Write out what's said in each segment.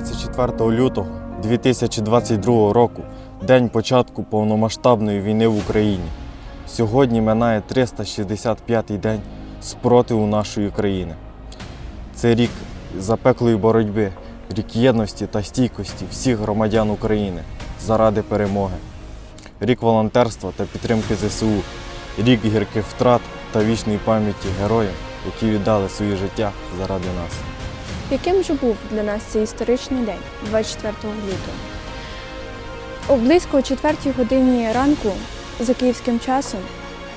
24 лютого 2022 року, день початку повномасштабної війни в Україні. Сьогодні минає 365-й день спротиву нашої країни. Це рік запеклої боротьби, рік єдності та стійкості всіх громадян України заради перемоги, рік волонтерства та підтримки ЗСУ, рік гірких втрат та вічної пам'яті героям, які віддали свої життя заради нас. Яким же був для нас цей історичний день, 24 лютого? О близько о 4 годині ранку за київським часом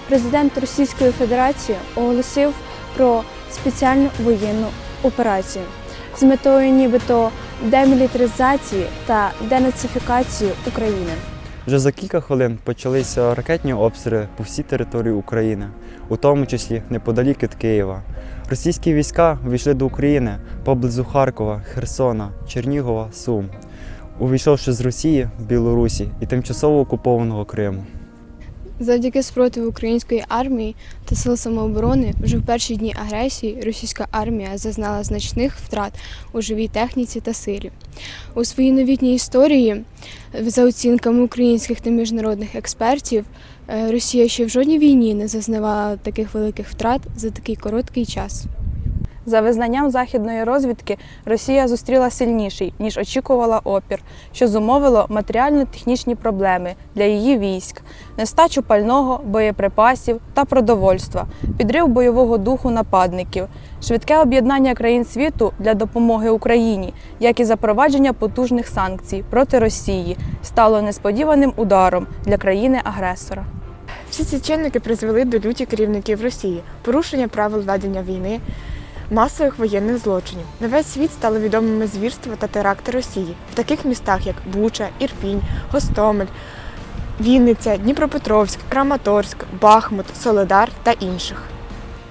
президент Російської Федерації оголосив про спеціальну воєнну операцію з метою нібито демілітаризації та денацифікації України. Вже за кілька хвилин почалися ракетні обстріли по всій території України, у тому числі неподалік від Києва. Російські війська війшли до України поблизу Харкова, Херсона, Чернігова, Сум, увійшовши з Росії, Білорусі і тимчасово окупованого Криму. Завдяки спротиву української армії та сил самооборони вже в перші дні агресії російська армія зазнала значних втрат у живій техніці та силі. У своїй новітній історії, за оцінками українських та міжнародних експертів, е, Росія ще в жодній війні не зазнавала таких великих втрат за такий короткий час. За визнанням західної розвідки, Росія зустріла сильніший, ніж очікувала опір, що зумовило матеріально-технічні проблеми для її військ, нестачу пального, боєприпасів та продовольства, підрив бойового духу нападників, швидке об'єднання країн світу для допомоги Україні, як і запровадження потужних санкцій проти Росії, стало несподіваним ударом для країни-агресора. Всі ці чинники призвели до люті керівників Росії, порушення правил ведення війни, масових воєнних злочинів. На весь світ стали відомими звірства та теракти Росії в таких містах, як Буча, Ірпінь, Гостомель, Вінниця, Дніпропетровськ, Краматорськ, Бахмут, Соледар та інших.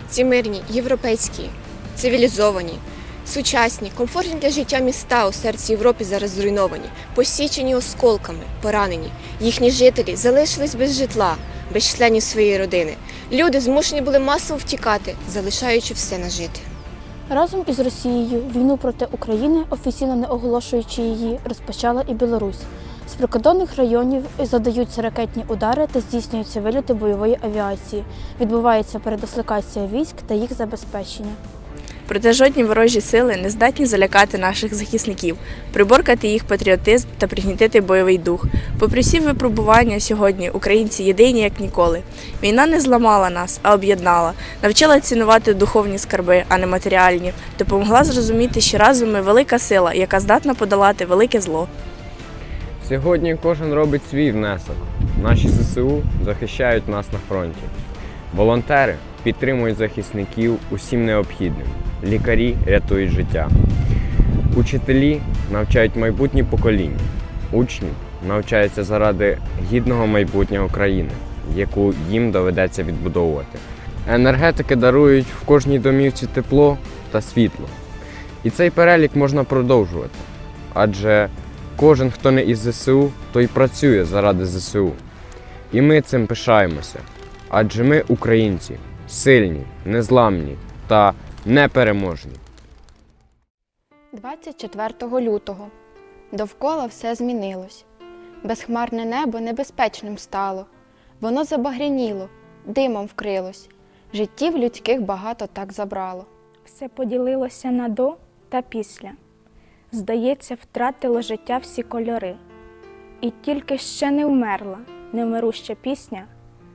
Ці мирні, європейські, цивілізовані, сучасні, комфортні для життя міста у серці Європи зараз зруйновані, посічені осколками, поранені. Їхні жителі залишились без житла, без членів своєї родини. Люди змушені були масово втікати, залишаючи все нажити. Разом із Росією війну проти України, офіційно не оголошуючи її, розпочала і Білорусь. З прикордонних районів задаються ракетні удари та здійснюються виліти бойової авіації. Відбувається передислокація військ та їх забезпечення. Проте жодні ворожі сили не здатні залякати наших захисників, приборкати їх патріотизм та пригнітити бойовий дух. Попри всі випробування сьогодні, українці єдині як ніколи. Війна не зламала нас, а об'єднала, навчила цінувати духовні скарби, а не матеріальні, допомогла зрозуміти, що разом ми велика сила, яка здатна подолати велике зло. Сьогодні кожен робить свій внесок. Наші ЗСУ захищають нас на фронті. Волонтери підтримують захисників усім необхідним. Лікарі рятують життя. Учителі навчають майбутні покоління. Учні навчаються заради гідного майбутнього країни, яку їм доведеться відбудовувати. Енергетики дарують в кожній домівці тепло та світло. І цей перелік можна продовжувати. Адже Кожен, хто не із ЗСУ, той працює заради ЗСУ. І ми цим пишаємося. Адже ми українці, сильні, незламні та непереможні. 24 лютого. Довкола все змінилось. Безхмарне небо небезпечним стало. Воно забагряніло, димом вкрилось. Життів людських багато так забрало. Все поділилося на до та після. Здається, втратило життя всі кольори. І тільки ще не вмерла, невмируща пісня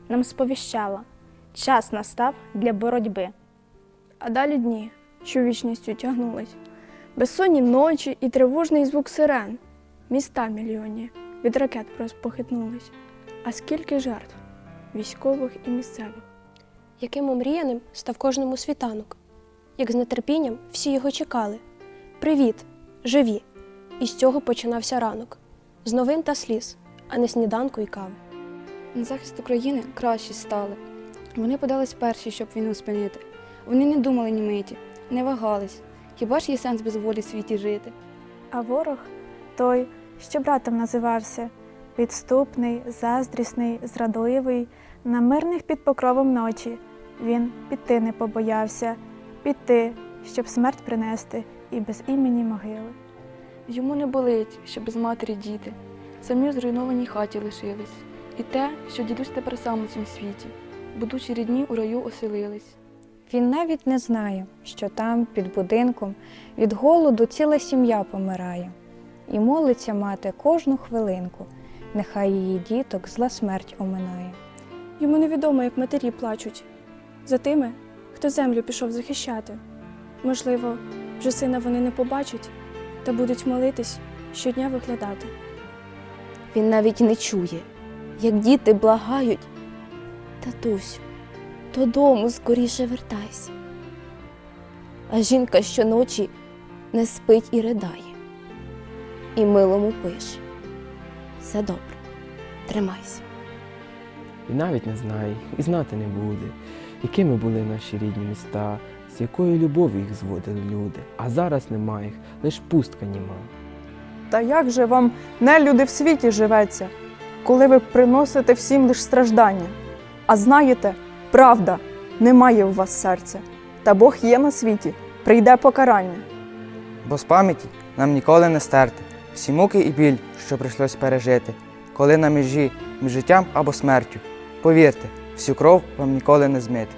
нам сповіщала час настав для боротьби. А далі дні, що вічністю тягнулись. Безсонні ночі і тривожний звук сирен. Міста мільйонні від ракет похитнулись. А скільки жертв військових і місцевих. Яким омріяним став кожному світанок, як з нетерпінням всі його чекали. Привіт, живі! І з цього починався ранок з новин та сліз, а не сніданку і кави. На захист України кращі стали. Вони подались перші, щоб війну спинити. Вони не думали ні миті, не вагались. Хіба ж є сенс без волі в світі жити? А ворог той, що братом називався, підступний, заздрісний, зрадливий, на мирних під покровом ночі. Він піти не побоявся, піти, щоб смерть принести і без імені могили. Йому не болить, що без матері діти, самі у зруйнованій хаті лишились. І те, що дідусь тепер сам у цім світі, будучи рідні у раю оселились. Він навіть не знає, що там, під будинком, від голоду ціла сім'я помирає, і молиться мати кожну хвилинку, нехай її діток зла смерть оминає. Йому невідомо, як матері плачуть за тими, хто землю пішов захищати. Можливо, вже сина вони не побачать та будуть молитись щодня виглядати. Він навіть не чує, як діти благають. Татусю, додому скоріше вертайся. А жінка щоночі не спить і ридає, і милому пише. Все добре, тримайся. І навіть не знає, і знати не буде, якими були наші рідні міста, з якою любов'ю їх зводили люди. А зараз немає їх, лиш пустка німа. Та як же вам не люди в світі живеться, коли ви приносите всім лиш страждання? А знаєте, правда, немає у вас серця, та Бог є на світі, прийде покарання. Бо з пам'яті нам ніколи не стерти всі муки і біль, що прийшлось пережити, коли на межі між життям або смертю. Повірте, всю кров вам ніколи не змити.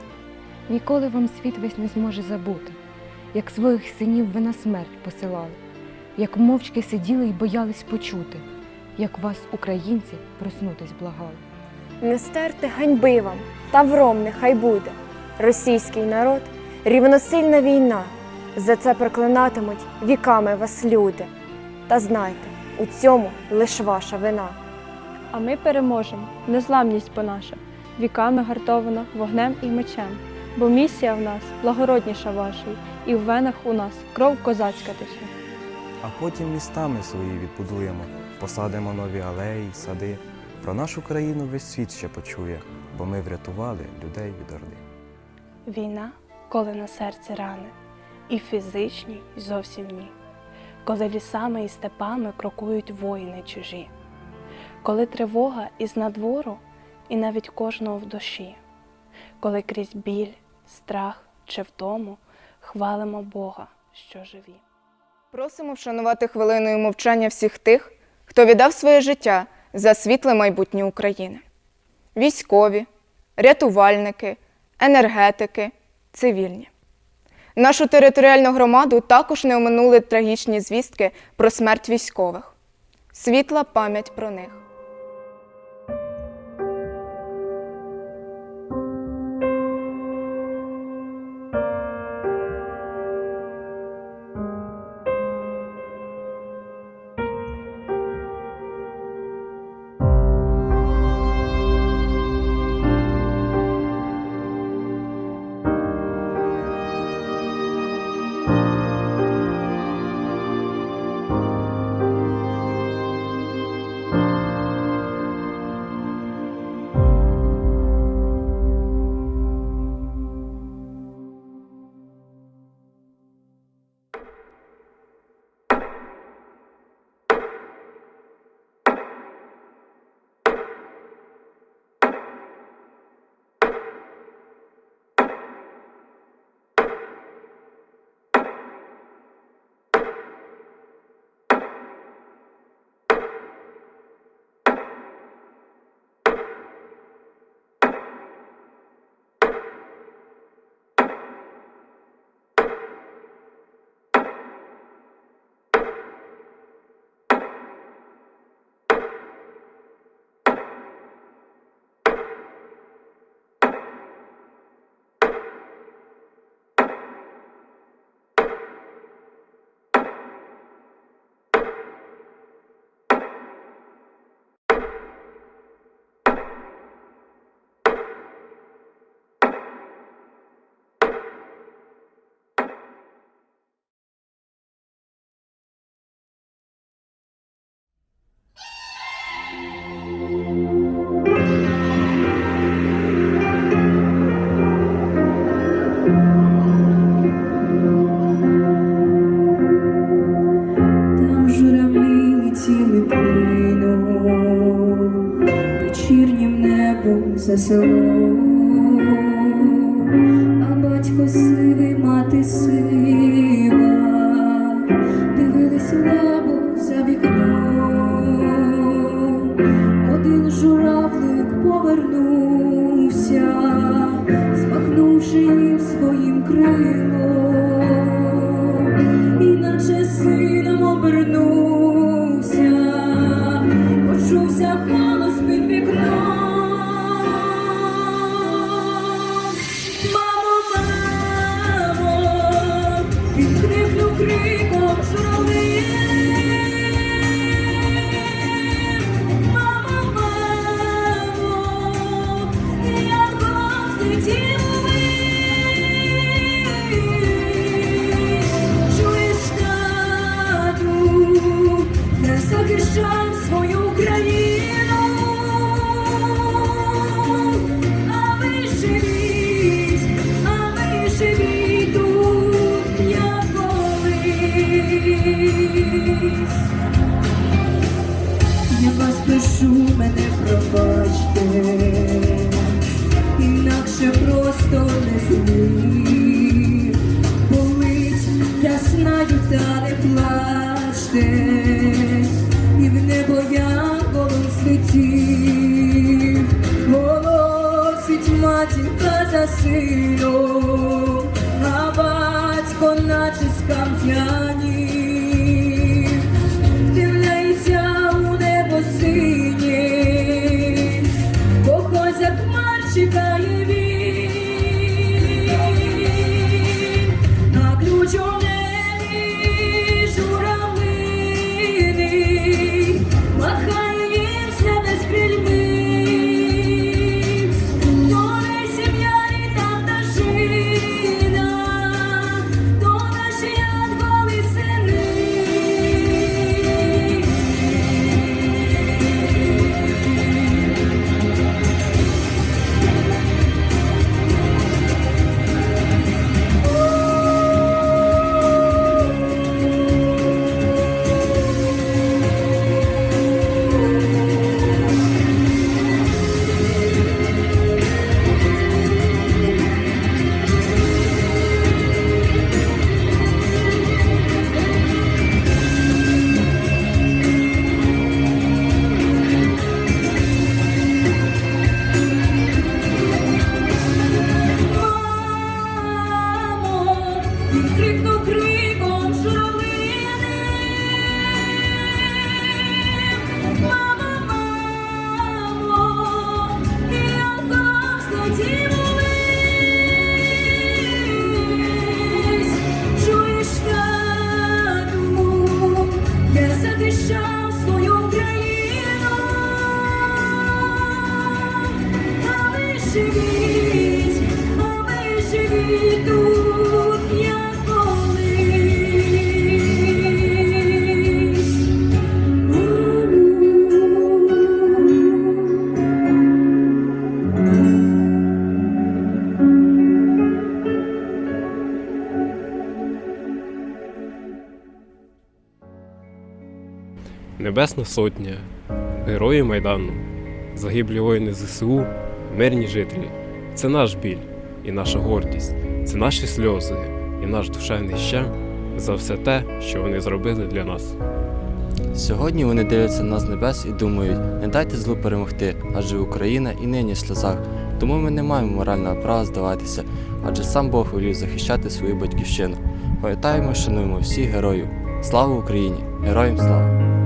Ніколи вам світ весь не зможе забути, як своїх синів ви на смерть посилали, як мовчки сиділи і боялись почути, як вас, українці, проснутись благали. Не стерти ганьби вам, тавром нехай буде. Російський народ, рівносильна війна. За це проклинатимуть віками вас люди. Та знайте, у цьому лиш ваша вина. А ми переможемо, незламність по наша, віками гартована вогнем і мечем. Бо місія в нас благородніша вашої, і в венах у нас кров козацька тече. А потім містами свої відбудуємо, посадимо нові алеї, сади. Про нашу країну весь світ ще почує, бо ми врятували людей від орди. Війна, коли на серці рани, і фізичні, й зовсім ні. Коли лісами і степами крокують воїни чужі, коли тривога із надвору, і навіть кожного в душі, коли крізь біль, страх чи втому хвалимо Бога, що живі. Просимо вшанувати хвилиною мовчання всіх тих, хто віддав своє життя за світле майбутнє України. Військові, рятувальники, енергетики, цивільні. Нашу територіальну громаду також не оминули трагічні звістки про смерть військових. Світла пам'ять про них. so young. Небесна Сотня, герої Майдану, загиблі воїни ЗСУ, мирні жителі. Це наш біль і наша гордість, це наші сльози і наш душевний щем за все те, що вони зробили для нас. Сьогодні вони дивляться на нас з небес і думають, не дайте злу перемогти, адже Україна і нині в сльозах. Тому ми не маємо морального права здаватися, адже сам Бог волів захищати свою батьківщину. Пам'ятаємо, шануємо всіх героїв. Слава Україні! Героям слава!